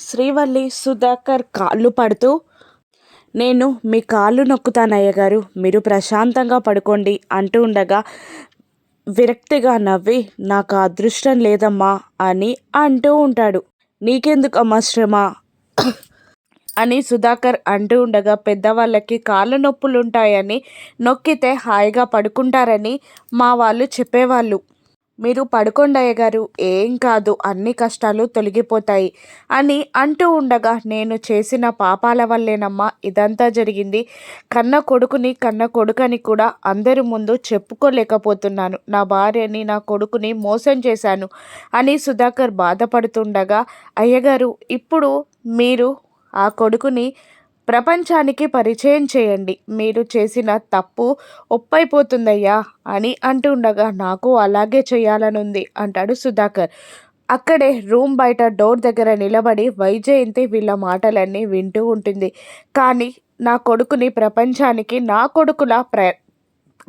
శ్రీవల్లి సుధాకర్ కాళ్ళు పడుతూ నేను మీ కాళ్ళు నొక్కుతాను అయ్యగారు మీరు ప్రశాంతంగా పడుకోండి అంటూ ఉండగా విరక్తిగా నవ్వి నాకు అదృష్టం లేదమ్మా అని అంటూ ఉంటాడు. నీకెందుకమ్మా శ్రమ? అని సుధాకర్ అంటూ ఉండగా పెద్దవాళ్ళకి కాళ్ళ నొప్పులు ఉంటాయని నొక్కితే హాయిగా పడుకుంటారని మా వాళ్ళు చెప్పేవాళ్ళు. మీరు పడుకోండి అయ్యగారు ఏం కాదు అన్ని కష్టాలు తొలగిపోతాయి అని అంటూ ఉండగా నేను చేసిన పాపాల వల్లేనమ్మా ఇదంతా జరిగింది. కన్న కొడుకుని కన్న కొడుకని కూడా అందరి ముందు చెప్పుకోలేకపోతున్నాను. నా భార్యని నా కొడుకుని మోసం చేశాను అని సుధాకర్ బాధపడుతుండగా అయ్యగారు ఇప్పుడు మీరు ఆ కొడుకుని ప్రపంచానికి పరిచయం చేయండి. మీరు చేసిన తప్పు ఒప్పైపోతుందయ్యా అని అంటుండగా నాకు అలాగే చేయాలనుంది అంటాడు సుధాకర్. అక్కడే రూమ్ బయట డోర్ దగ్గర నిలబడి వైజయంతి వీళ్ళ మాటలన్నీ వింటూ ఉంటుంది. కానీ నా కొడుకుని ప్రపంచానికి నా కొడుకులా ప్ర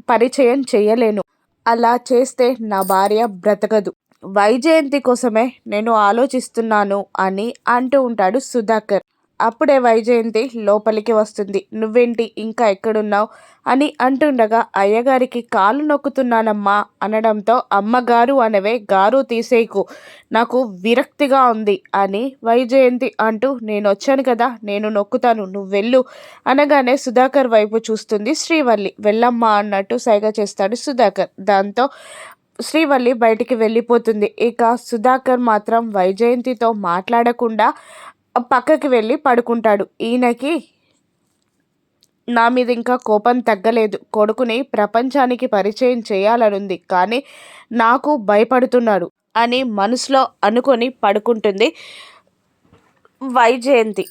పరిచయం చేయలేను. అలా చేస్తే నా భార్య బ్రతకదు. వైజయంతి కోసమే నేను ఆలోచిస్తున్నాను అని అంటూ ఉంటాడు సుధాకర్. అప్పుడే వైజయంతి లోపలికి వస్తుంది. నువ్వేంటి ఇంకా ఎక్కడున్నావు? అని అంటుండగా అయ్యగారికి కాలు నొక్కుతున్నానమ్మా అనడంతో అమ్మగారు అనవే గారు తీసేయకు నాకు విరక్తిగా ఉంది అని వైజయంతి అంటూ నేను వచ్చాను కదా నేను నొక్కుతాను నువ్వు వెళ్ళు అనగానే సుధాకర్ వైపు చూస్తుంది శ్రీవల్లి. వెళ్ళమ్మా అన్నట్టు సైగ చేస్తాడు సుధాకర్. దాంతో శ్రీవల్లి బయటికి వెళ్ళిపోతుంది. ఇక సుధాకర్ మాత్రం వైజయంతితో మాట్లాడకుండా పక్కకి వెళ్ళి పడుకుంటాడు. ఈయనకి నా మీద ఇంకా కోపం తగ్గలేదు. కొడుకుని ప్రపంచానికి పరిచయం చేయాలనుంది కానీ నాకు భయపడుతున్నాడు అని మనసులో అనుకొని పడుకుంటుంది వైజయంతి.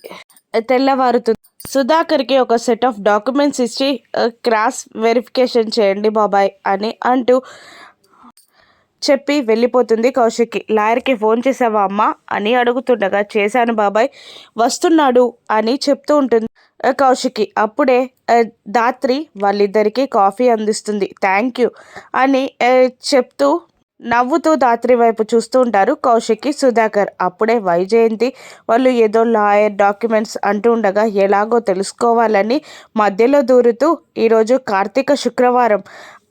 తెల్లవారుతుంది సుధాకర్కి ఒక సెట్ ఆఫ్ డాక్యుమెంట్స్ ఇచ్చి క్రాస్ వెరిఫికేషన్ చేయండి బాబాయ్ అని అంటూ చెప్పి వెళ్ళిపోతుంది కౌశిక్కి. లాయర్కి ఫోన్ చేసావా అమ్మా? అని అడుగుతుండగా చేశాను బాబాయ్ వస్తున్నాడు అని చెప్తూ ఉంటుంది కౌశిక్కి. అప్పుడే దాత్రి వాళ్ళిద్దరికీ కాఫీ అందిస్తుంది థ్యాంక్ యూ అని చెప్తూ నవ్వుతూ దాత్రి వైపు చూస్తూ ఉంటారు కౌశిక్కి సుధాకర్. అప్పుడే వైజయంతి వాళ్ళు ఏదో లాయర్ డాక్యుమెంట్స్ అంటూ ఉండగా ఎలాగో తెలుసుకోవాలని మధ్యలో దూరుతూ ఈరోజు కార్తీక శుక్రవారం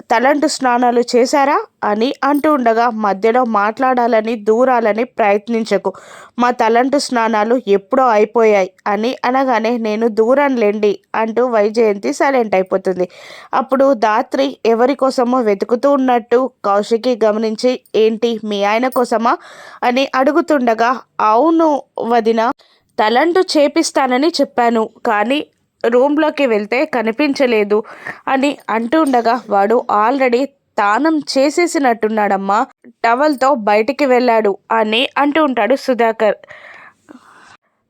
తలంటు స్నానాలు చేశారా అని అంటూ ఉండగా మధ్యలో మాట్లాడాలని దూరాలని ప్రయత్నించకు. మా తలంటు స్నానాలు ఎప్పుడో అయిపోయాయి అని అనగానే నేను దూరంలేండి అంటూ వైజయంతి సైలెంట్ అయిపోతుంది. అప్పుడు దాత్రి ఎవరి కోసమో వెతుకుతూ ఉన్నట్టు కౌశికి గమనించి ఏంటి మీ ఆయన కోసమా? అని అడుగుతుండగా అవును వదిన తలంటు చేపిస్తానని చెప్పాను. కానీ రూమ్లోకి వెళ్తే కనిపించలేదు అని అంటుండగా వాడు ఆల్రెడీ తానం చేసేసినట్టున్నాడమ్మా టవల్తో బయటికి వెళ్ళాడు అని అంటూ ఉంటాడు సుధాకర్.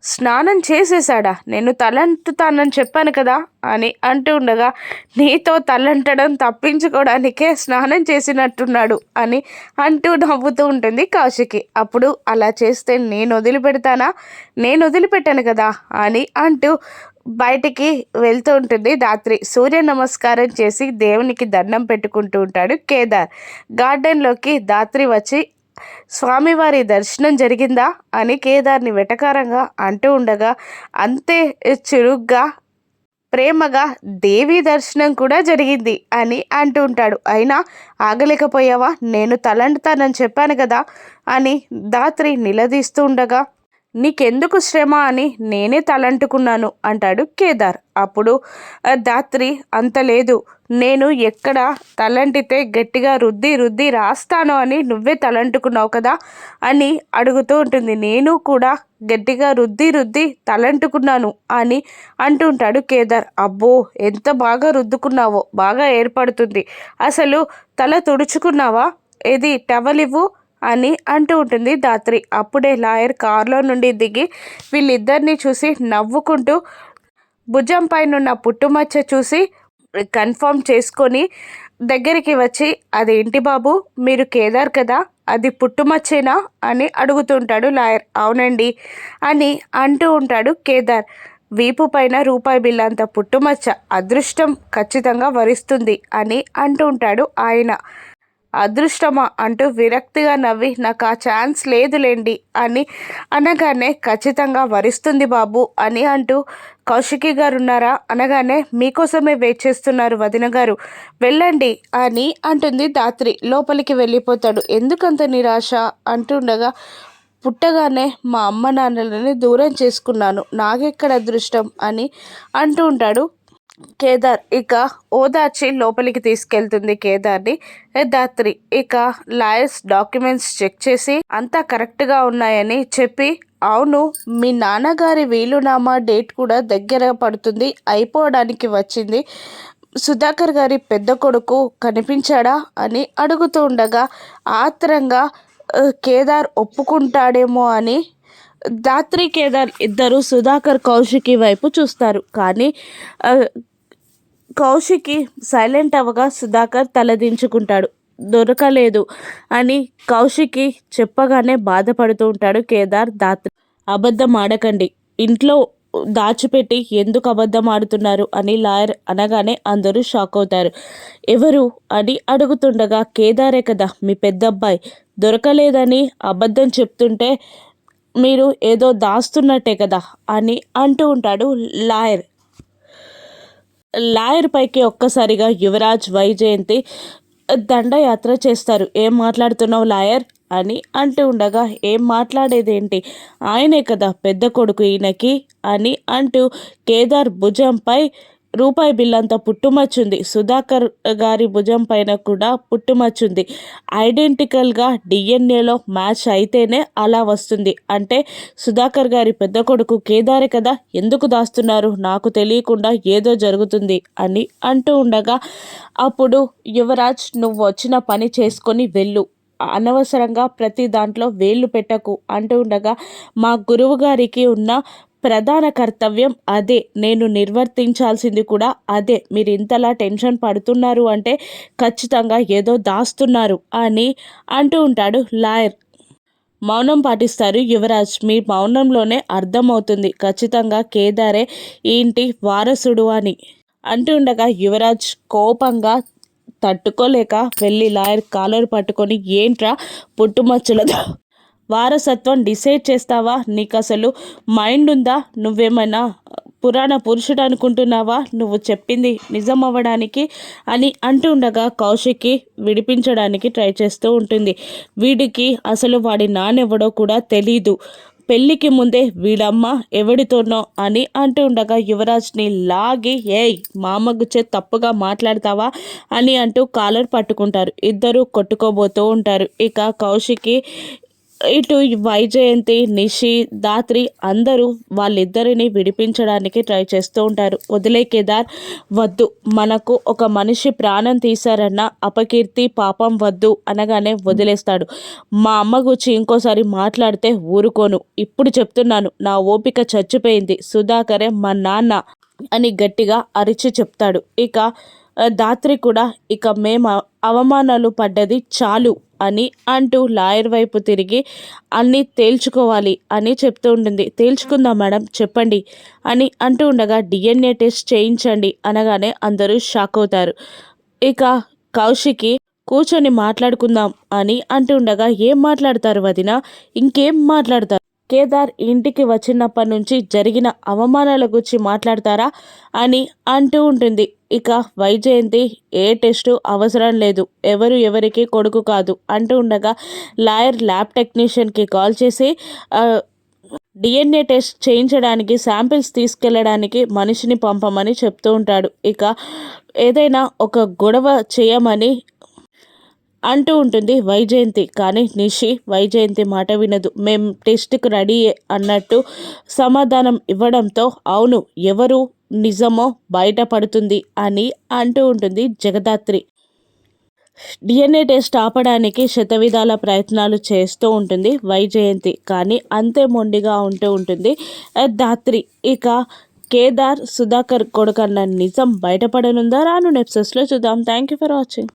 స్నానం చేసేసాడా నేను తలంటుతానని చెప్పాను కదా అని అంటూ ఉండగా నీతో తలంటడం తప్పించుకోవడానికే స్నానం చేసినట్టున్నాడు అని అంటూ నవ్వుతూ ఉంటుంది కౌశికి. అప్పుడు అలా చేస్తే నేను వదిలిపెడతానా? నేను వదిలిపెట్టాను కదా అని అంటూ బయటికి వెళ్తూ ఉంటుంది రాత్రి. సూర్య నమస్కారం చేసి దేవునికి దండం పెట్టుకుంటూ ఉంటాడు కేదార్. గార్డెన్లోకి దాత్రి వచ్చి స్వామివారి దర్శనం జరిగిందా? అని కేదార్ని వెటకారంగా అంటూ ఉండగా అంతే చురుగ్గా ప్రేమగా దేవి దర్శనం కూడా జరిగింది అని అంటూ ఉంటాడు. అయినా ఆగలేకపోయావా? నేను తలంటుతానని చెప్పాను కదా అని దాత్రి నిలదీస్తూ ఉండగా నీకెందుకు శ్రమ అని నేనే తలంటుకున్నాను అంటాడు కేదార్. అప్పుడు దాత్రి అంత లేదు. నేను ఎక్కడ తలంటితే గట్టిగా రుద్ది రుద్ది రాస్తాను అని నువ్వే తలంటుకున్నావు కదా అని అడుగుతూ ఉంటుంది. నేను కూడా గట్టిగా రుద్ది రుద్ది తలంటుకున్నాను అని అంటుంటాడు కేదార్. అబ్బో ఎంత బాగా రుద్దుకున్నావో బాగా ఏర్పడుతుంది. అసలు తల తుడుచుకున్నావా? ఏది టవల్ ఇవ్వు అని అంటూ ఉంటుంది ధాత్రి. అప్పుడే లాయర్ కారులో నుండి దిగి వీళ్ళిద్దరిని చూసి నవ్వుకుంటూ భుజం పైన పుట్టుమచ్చ చూసి కన్ఫర్మ్ చేసుకొని దగ్గరికి వచ్చి అదేంటి బాబు? మీరు కేదార్ కదా? అది పుట్టుమచ్చేనా? అని అడుగుతుంటాడు లాయర్. అవునండి అని అంటూ ఉంటాడు కేదార్. వీపు పైన రూపాయి బిల్ అంత పుట్టుమచ్చ అదృష్టం ఖచ్చితంగా వరిస్తుంది అని అంటూ ఉంటాడు ఆయన. అదృష్టమా అంటూ విరక్తిగా నవ్వి నాకు ఆ ఛాన్స్ లేదులేండి అని అనగానే ఖచ్చితంగా వరిస్తుంది బాబు అని అంటూ కౌశికి గారు ఉన్నారా అనగానే మీకోసమే వెయిట్ చేస్తున్నారు వదిన గారు. వెళ్ళండి అని అంటుంది దాత్రి. లోపలికి వెళ్ళిపోతాడు. ఎందుకంత నిరాశ? అంటుండగా పుట్టగానే మా అమ్మ నాన్నలని దూరం చేసుకున్నాను. నాకెక్కడ అదృష్టం? అని అంటూ ఉంటాడు. కేదార్ ఇక ఓదార్చి లోపలికి తీసుకెళ్తుంది కేదార్ని. దాత్రి ఇక లాయర్స్ డాక్యుమెంట్స్ చెక్ చేసి అంతా కరెక్ట్గా ఉన్నాయని చెప్పి అవును మీ నాన్నగారి వీలునామా డేట్ కూడా దగ్గర పడుతుంది అయిపోవడానికి వచ్చింది. సుధాకర్ గారి పెద్ద కొడుకు కనిపించాడా అని అడుగుతూ ఉండగా ఆత్రంగా కేదార్ ఒప్పుకుంటాడేమో అని దాత్రి కేదార్ ఇద్దరు సుధాకర్ కౌశికి వైపు చూస్తారు. కానీ కౌశికి సైలెంట్ అవ్వగా సుధాకర్ తలదించుకుంటాడు. దొరకలేదు అని కౌశికి చెప్పగానే బాధపడుతూ ఉంటాడు కేదార్ దాత్రి అబద్ధం ఆడకండి. ఇంట్లో దాచిపెట్టి ఎందుకు అబద్ధం ఆడుతున్నారు? అని లాయర్ అనగానే అందరూ షాక్ అవుతారు. ఎవరు? అని అడుగుతుండగా కేదారే కదా మీ పెద్దబ్బాయి. దొరకలేదని అబద్ధం చెప్తుంటే మీరు ఏదో దాస్తున్నట్టే కదా అని అంటూ ఉంటాడు లాయర్. లాయర్ పైకి ఒక్కసారిగా యువరాజ్ వైజయంతి దండయాత్ర చేస్తారు. ఏం మాట్లాడుతున్నావు లాయర్? అని అంటూ ఉండగా ఏం మాట్లాడేదేంటి? ఆయనే కదా పెద్ద కొడుకు ఈయనకి అని అంటూ కేదార్ భుజంపై రూపాయి బిల్లంత పుట్టుమచ్చుంది. సుధాకర్ గారి భుజం పైన కూడా పుట్టుమచ్చుంది. ఐడెంటికల్గా డిఎన్ఏలో మ్యాచ్ అయితేనే అలా వస్తుంది. అంటే సుధాకర్ గారి పెద్ద కొడుకు కేదారే కదా ఎందుకు దాస్తున్నారు? నాకు తెలియకుండా ఏదో జరుగుతుంది అని అంటూ ఉండగా అప్పుడు యువరాజ్ నువ్వు వచ్చిన పని చేసుకొని వెళ్ళు. అనవసరంగా ప్రతి దాంట్లో వేళ్ళు పెట్టకు అంటూ ఉండగా మా గురువు గారికి ఉన్న ప్రధాన కర్తవ్యం అదే. నేను నిర్వర్తించాల్సింది కూడా అదే. మీరు ఇంతలా టెన్షన్ పడుతున్నారు అంటే ఖచ్చితంగా ఏదో దాస్తున్నారు అని అంటూ ఉంటాడు లాయర్. మౌనం పాటిస్తారు యువరాజ్. మీ మౌనంలోనే అర్థమవుతుంది. ఖచ్చితంగా కేదారే ఏంటి వారసుడు అని అంటుండగా యువరాజ్ కోపంగా తట్టుకోలేక వెళ్ళి లాయర్ కాలర్ పట్టుకొని ఏంట్రా పుట్టుమచ్చలతో వారసత్వం డిసైడ్ చేస్తావా? నీకు అసలు మైండ్ ఉందా నువ్వేమైనా పురాణ పురుషుడు అనుకుంటున్నావా నువ్వు చెప్పింది నిజం అవ్వడానికి అని అంటుండగా కౌశిక్కి విడిపించడానికి ట్రై చేస్తూ ఉంటుంది. వీడికి అసలు వాడి నానెవడో కూడా తెలీదు. పెళ్ళికి ముందే వీడమ్మ ఎవడితోనో అని అంటూ ఉండగా యువరాజ్ని లాగి ఏయ్ మామగుచ్చే తప్పుగా మాట్లాడతావా? అని అంటూ కాలర్ పట్టుకుంటారు. ఇద్దరు కొట్టుకోబోతూ ఉంటారు. ఇక కౌశికి ఇటు వైజయంతి నిషి దాత్రి అందరూ వాళ్ళిద్దరిని విడిపించడానికి ట్రై చేస్తూ ఉంటారు. వదిలే కేదార్ వద్దు. మనకు ఒక మనిషి ప్రాణం తీశారన్న అపకీర్తి పాపం వద్దు అనగానే వదిలేస్తాడు. మా అమ్మ గురించి ఇంకోసారి మాట్లాడితే ఊరుకోను. ఇప్పుడు చెప్తున్నాను నా ఓపిక చచ్చిపోయింది. సుధాకరే మా నాన్న అని గట్టిగా అరిచి చెప్తాడు. ఇక దాత్రి కూడా ఇక మేము అవమానాలు పడ్డది చాలు. అని అంటూ లాయర్ వైపు తిరిగి అన్నీ తేల్చుకోవాలి అని చెప్తూ ఉంటుంది. తేల్చుకుందాం మేడం చెప్పండి అని అంటూ ఉండగా డిఎన్ఏ టెస్ట్ చేయించండి అనగానే అందరూ షాక్ అవుతారు. ఇక కౌశికి కూర్చొని మాట్లాడుకుందాం అని అంటూ ఉండగా ఏం మాట్లాడతారు వదిన? ఇంకేం మాట్లాడతారు? కేదార్ ఇంటికి వచ్చినప్పటి నుంచి జరిగిన అవమానాల గురించి మాట్లాడతారా? అని అంటూ ఉంటుంది. ఇక వైజయంతి ఏ టెస్టు అవసరం లేదు. ఎవరు ఎవరికి కొడుకు కాదు అంటూ ఉండగా లాయర్ ల్యాబ్ టెక్నీషియన్కి కాల్ చేసి డిఎన్ఏ టెస్ట్ చేయించడానికి శాంపిల్స్ తీసుకెళ్ళడానికి మనిషిని పంపమని చెప్తూ ఉంటాడు. ఇక ఏదైనా ఒక గొడవ చేయమని అంటూ ఉంటుంది వైజయంతి. కానీ నిషి వైజయంతి మాట వినదు. మేం టెస్ట్కి రెడీ అన్నట్టు సమాధానం ఇవ్వడంతో అవును ఎవరు నిజమో బయటపడుతుంది అని అంటూ ఉంటుంది జగదాత్రి. డిఎన్ఏ టెస్ట్ ఆపడానికి శతవిధాల ప్రయత్నాలు చేస్తూ ఉంటుంది వైజయంతి. కానీ అంతే మొండిగా ఉంటూ ఉంటుంది దాత్రి. ఇక కేదార్ సుధాకర్ కొడుకన్న నిజం బయటపడనుందా? రాను నెప్సెస్లో చూద్దాం. Thank you for watching.